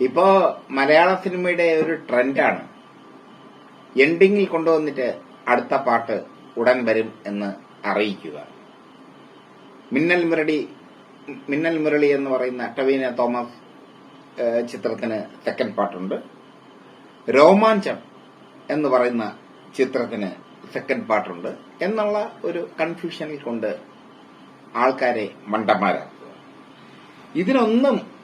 ഇപ്പോ മലയാള സിനിമയുടെ ഒരു ട്രെൻഡാണ്. എൻഡിങ്ങിൽ കൊണ്ടുവന്നിട്ട് അടുത്ത പാട്ട് ഉടൻ വരും എന്ന് അറിയിക്കുക. മിന്നൽ മുരളി മിന്നൽ മുരളി എന്ന് പറയുന്ന ടവീന തോമസ് ചിത്രത്തിന് സെക്കൻഡ് പാട്ടുണ്ട്. രോമാഞ്ചം എന്ന് പറയുന്ന ചിത്രത്തിന് സെക്കൻഡ് പാട്ടുണ്ട്. എന്നുള്ള ഒരു കൺഫ്യൂഷനിൽ കൊണ്ട് ആൾക്കാരെ മണ്ടന്മാരാക്കുക. ഇതിനൊന്നും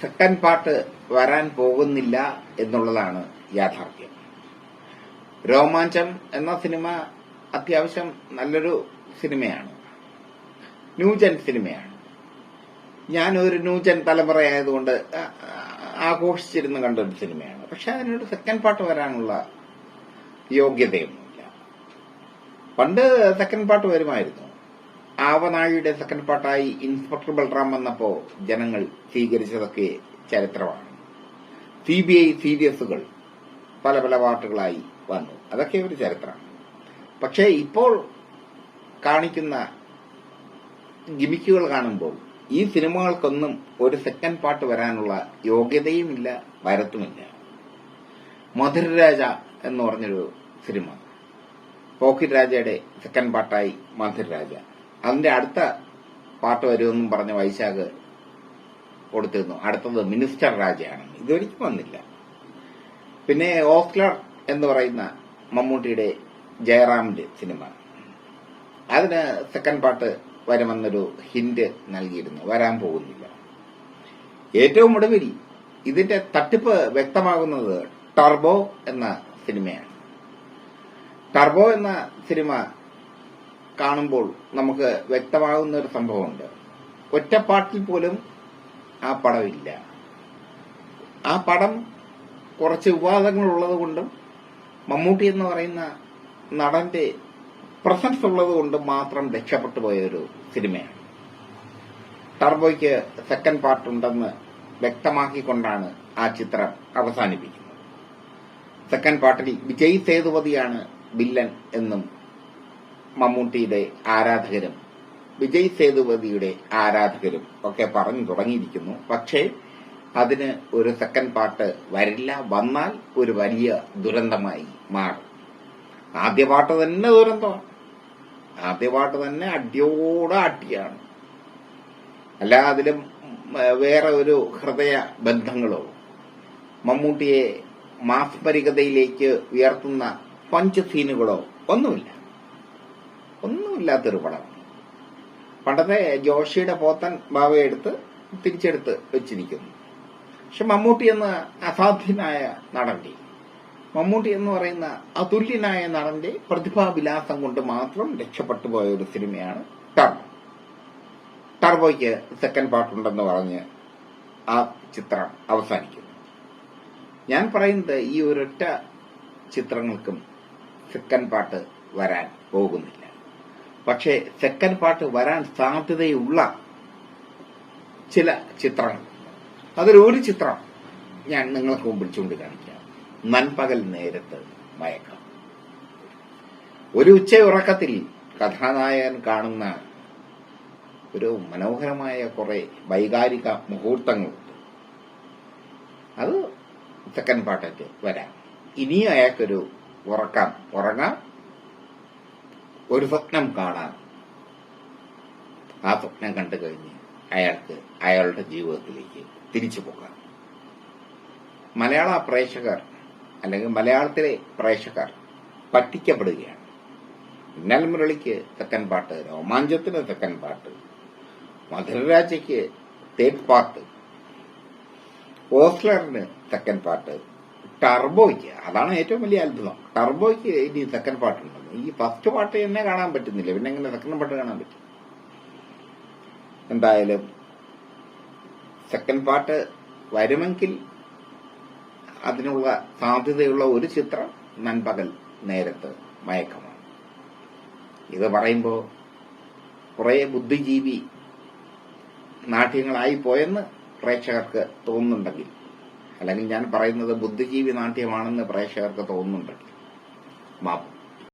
സെക്കൻഡ് പാർട്ട് വരാൻ പോകുന്നില്ല എന്നുള്ളതാണ് യാഥാർത്ഥ്യം. രോമാഞ്ചം എന്ന സിനിമ അത്യാവശ്യം നല്ലൊരു സിനിമയാണ്. ന്യൂജൻ സിനിമയാണ്. ഞാൻ ഒരു ന്യൂജൻ തലമുറയായതുകൊണ്ട് ആഘോഷിച്ചിരുന്ന് കണ്ടൊരു സിനിമയാണ്. പക്ഷെ അതിനൊരു സെക്കൻഡ് പാർട്ട് വരാനുള്ള യോഗ്യതയൊന്നുമില്ല. പണ്ട് സെക്കൻഡ് പാർട്ട് വരുമായിരുന്നു. ആവനാഴിയുടെ സെക്കൻഡ് പാർട്ടായി ഇൻസ്പെക്ടർ ബൽറാം വന്നപ്പോ ജനങ്ങൾ സ്വീകരിച്ചതൊക്കെ ചരിത്രമാണ്. സി ബി ഐ സീരിയസുകൾ പല പല പാട്ടുകളായി വന്നു. അതൊക്കെ ഒരു ചരിത്രമാണ്. പക്ഷേ ഇപ്പോൾ കാണിക്കുന്ന ഗിമിക്കുകൾ കാണുമ്പോൾ ഈ സിനിമകൾക്കൊന്നും ഒരു സെക്കൻഡ് പാർട്ട് വരാനുള്ള യോഗ്യതയുമില്ല വരത്തുമില്ല മധുരരാജ എന്ന് പറഞ്ഞൊരു സിനിമ. പോക്കിറ്റ് രാജയുടെ സെക്കൻഡ് പാർട്ടായി മധുരരാജ അതിന്റെ അടുത്ത പാട്ട് വരുമെന്നും പറഞ്ഞ വൈശാഖ് കൊടുത്തിരുന്നു. അടുത്തത് മിനിസ്റ്റർ രാജയാണ് ഇതൊരിക്കും വന്നില്ല. പിന്നെ ഓസ്ലർ എന്ന് പറയുന്ന മമ്മൂട്ടിയുടെ ജയറാമിന്റെ സിനിമ. അതിന് സെക്കൻഡ് പാട്ട് വരുമെന്നൊരു ഹിന്റ് നൽകിയിരുന്നു. വരാൻ പോകുന്നില്ല. ഏറ്റവും ഒടുവിൽ ഇതിന്റെ തട്ടിപ്പ് വ്യക്തമാകുന്നത് ടർബോ എന്ന സിനിമയാണ്. ടർബോ എന്ന സിനിമ കാണുമ്പോൾ നമുക്ക് വ്യക്തമാകുന്ന ഒരു സംഭവമുണ്ട്. ഒറ്റപ്പാട്ടിൽ പോലും ആ പടമില്ല. ആ പടം കുറച്ച് വിവാദങ്ങൾ ഉള്ളതുകൊണ്ടും മമ്മൂട്ടി എന്ന് പറയുന്ന നടന്റെ പ്രസൻസ് ഉള്ളതുകൊണ്ട് മാത്രം രക്ഷപ്പെട്ടു പോയ ഒരു സിനിമയാണ്. ടർബോയ്ക്ക് സെക്കൻഡ് പാർട്ട് ഉണ്ടെന്ന് വ്യക്തമാക്കിക്കൊണ്ടാണ് ആ ചിത്രം അവസാനിപ്പിക്കുന്നത്. സെക്കൻഡ് പാർട്ടിൽ വിജയ് സേതുപതിയാണ് വില്ലൻ എന്നും മമ്മൂട്ടിയുടെ ആരാധകരും വിജയ് സേതുപതിയുടെ ആരാധകരും ഒക്കെ പറഞ്ഞു തുടങ്ങിയിരിക്കുന്നു. പക്ഷേ അതിന് ഒരു സെക്കൻഡ് പാട്ട് വരില്ല. വന്നാൽ ഒരു വലിയ ദുരന്തമായി മാറും. ആദ്യ പാട്ട് തന്നെ ദുരന്തമാണ്. ആദ്യ പാട്ട് തന്നെ അടിയോടെ അടിയാണ് അല്ല അതിലും വേറെ ഒരു ഹൃദയ ബന്ധങ്ങളോ മമ്മൂട്ടിയെ മാസ്മരികതയിലേക്ക് ഉയർത്തുന്ന പഞ്ച് സീനുകളോ ഒന്നുമില്ല. ഒന്നുമില്ലാത്തൊരു പടം. പണ്ടത്തെ ജോഷിയുടെ പോത്തൻ ബാവയെ എടുത്ത് തിരിച്ചെടുത്ത് വെച്ചിരിക്കുന്നു. പക്ഷെ മമ്മൂട്ടി എന്ന അസാധ്യനായ നടന്റെ മമ്മൂട്ടി എന്ന് പറയുന്ന അതുല്യനായ നടന്റെ പ്രതിഭാവിലാസം കൊണ്ട് മാത്രം രക്ഷപ്പെട്ടു പോയ ഒരു സിനിമയാണ് ടർബോ. ടർബോയ്ക്ക് സെക്കൻഡ് പാർട്ടുണ്ടെന്ന് പറഞ്ഞ് ആ ചിത്രം അവസാനിക്കുന്നു. ഞാൻ പറയുന്നത് ഈ ഒരൊറ്റ ചിത്രങ്ങൾക്കും സെക്കൻഡ് പാർട്ട് വരാൻ പോകുന്നില്ല. പക്ഷേ സെക്കൻഡ് പാർട്ട് വരാൻ സാധ്യതയുള്ള ചില ചിത്രങ്ങൾ. അതിലൊരു ചിത്രം ഞാൻ നിങ്ങൾക്ക് മുമ്പിൽ ചൂണ്ടിക്കാണിക്കാം. നൻപകൽ നേരത്ത് മയക്കം. ഒരു ഉച്ച ഉറക്കത്തിൽ കഥാനായകൻ കാണുന്ന ഒരു മനോഹരമായ കുറെ വൈകാരിക മുഹൂർത്തങ്ങളുണ്ട്. അത് സെക്കൻഡ് പാർട്ടൊക്കെ വരാം. ഇനിയും അയാൾക്കൊരു ഉറക്കാം ഉറങ്ങാം. ഒരു സ്വപ്നം കാണാം ആ സ്വപ്നം കണ്ടു കഴിഞ്ഞ് അയാൾക്ക് അയാളുടെ ജീവിതത്തിലേക്ക് തിരിച്ചു പോകാം മലയാള പ്രേക്ഷകർ അല്ലെങ്കിൽ മലയാളത്തിലെ പ്രേക്ഷകർ പറ്റിക്കപ്പെടുകയാണ്. മിന്നൽ മുരളിക്ക് സെക്കൻഡ് പാട്ട് രോമാഞ്ചത്തിന് തെക്കൻ പാട്ട് മധുരരാജയ്ക്ക് തേർഡ് പാട്ട് ഓസ്ലറിന് തെക്കൻ പാർട്ട് ടർബോയ്ക്ക് അതാണ് ഏറ്റവും വലിയ അത്ഭുതം. ടർബോയ്ക്ക് ഇനി സെക്കൻഡ് പാർട്ട് ഉണ്ടെന്ന് ഈ ഫസ്റ്റ് പാർട്ട് തന്നെ കാണാൻ പറ്റുന്നില്ല. പിന്നെ എങ്ങനെ സെക്കൻഡ് പാർട്ട് കാണാൻ പറ്റും? എന്തായാലും സെക്കൻഡ് പാർട്ട് വരുമെങ്കിൽ അതിനുള്ള സാധ്യതയുള്ള ഒരു ചിത്രം നൻപകൽ നേരത്ത് മയക്കമാണ്. ഇത് പറയുമ്പോൾ കുറേ ബുദ്ധിജീവി നാട്യങ്ങളായി പോയെന്ന് പ്രേക്ഷകർക്ക് തോന്നുന്നുണ്ടെങ്കിൽ അല്ലെങ്കിൽ ഞാൻ പറയുന്നത് ബുദ്ധിജീവി നാട്യമാണെന്ന് പ്രേക്ഷകർക്ക് തോന്നുന്നുണ്ട്. മാപ്പ്